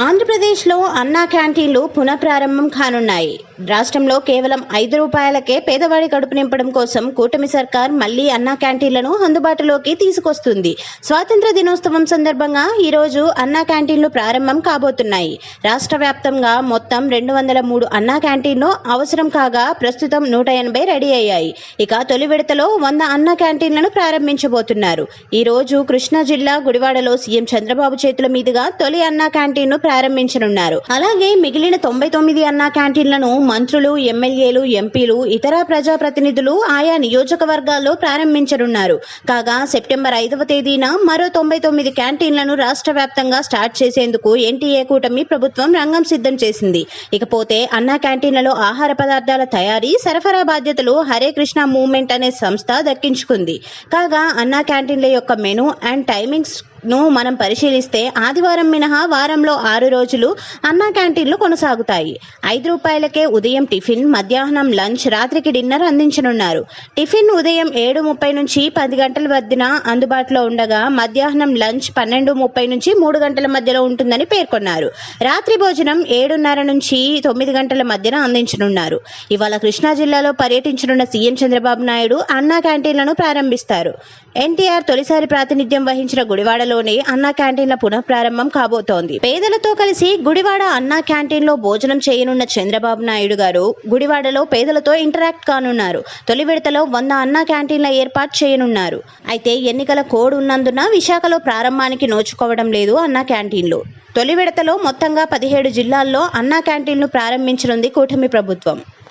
ఆంధ్రప్రదేశ్లో అన్నా క్యాంటీన్లు పునఃప్రారంభం కానున్నాయి. రాష్ట్రంలో కేవలం ఐదు రూపాయలకే పేదవాడి కడుపు నింపడం కోసం కూటమి సర్కార్ మళ్ళీ అన్నా క్యాంటీన్లను అందుబాటులోకి తీసుకొస్తుంది. స్వాతంత్ర దినోత్సవం సందర్భంగా ఈరోజు అన్నా క్యాంటీన్లు ప్రారంభం కాబోతున్నాయి. రాష్ట్ర వ్యాప్తంగా మొత్తం రెండు వందల మూడు అన్నా క్యాంటీన్లు అవసరం కాగా ప్రస్తుతం నూట ఎనభై రెడీ అయ్యాయి. ఇక తొలి విడతలో వంద అన్నా క్యాంటీన్లను ప్రారంభించబోతున్నారు. ఈ రోజు కృష్ణా జిల్లా గుడివాడలో సీఎం చంద్రబాబు చేతుల మీదుగా తొలి అన్నా క్యాంటీన్ను ప్రారంభించనున్నారు. అలాగే మిగిలిన తొంభై తొమ్మిది అన్నా క్యాంటీన్లను మంత్రులు ఎమ్మెల్యేలు ఎంపీలు ఇతర ప్రజాప్రతినిధులు ఆయా నియోజకవర్గాల్లో ప్రారంభించనున్నారు. కాగా సెప్టెంబర్ ఐదవ తేదీన మరో తొంభై తొమ్మిది క్యాంటీన్లను రాష్ట్ర వ్యాప్తంగా స్టార్ట్ చేసేందుకు ఎన్టీఏ కూటమి ప్రభుత్వం రంగం సిద్ధం చేసింది. ఇకపోతే అన్నా క్యాంటీన్లలో ఆహార పదార్థాల తయారీ సరఫరా బాధ్యతలు హరే కృష్ణ మూవ్మెంట్ అనే సంస్థ దక్కించుకుంది. కాగా అన్నా క్యాంటీన్ల యొక్క మెను అండ్ టైమింగ్స్ ను మనం పరిశీలిస్తే ఆదివారం మినహా వారంలో ఆరు రోజులు అన్నా క్యాంటీన్లు కొనసాగుతాయి. ఐదు రూపాయలకే ఉదయం టిఫిన్ మధ్యాహ్నం లంచ్ రాత్రికి డిన్నర్ అందించనున్నారు. టిఫిన్ ఉదయం ఏడు ముప్పై నుంచి పది గంటల మధ్యన అందుబాటులో ఉండగా మధ్యాహ్నం లంచ్ పన్నెండు ముప్పై నుంచి మూడు గంటల మధ్యలో ఉంటుందని పేర్కొన్నారు. రాత్రి భోజనం ఏడున్నర నుంచి తొమ్మిది గంటల మధ్యన అందించనున్నారు. ఇవాళ కృష్ణా జిల్లాలో పర్యటించనున్న సీఎం చంద్రబాబు నాయుడు అన్నా క్యాంటీన్లను ప్రారంభిస్తారు. ఎన్టీఆర్ తొలిసారి ప్రాతినిధ్యం వహించిన త్వరలోనే అన్నా క్యాంటీన్ల పునఃప్రారంభం కాబోతోంది. పేదలతో కలిసి గుడివాడ అన్నా క్యాంటీన్లో భోజనం చేయనున్న చంద్రబాబు నాయుడు గారు గుడివాడలో పేదలతో ఇంటరాక్ట్ కానున్నారు. తొలి విడతలో వంద అన్నా క్యాంటీన్ల ఏర్పాటు చేయనున్నారు. అయితే ఎన్నికల కోడ్ ఉన్నందున విశాఖలో ప్రారంభానికి నోచుకోవడం లేదు అన్నా క్యాంటీన్లు. తొలి విడతలో మొత్తంగా పదిహేడు జిల్లాల్లో అన్నా క్యాంటీన్లు ప్రారంభించనుంది కూటమి ప్రభుత్వం.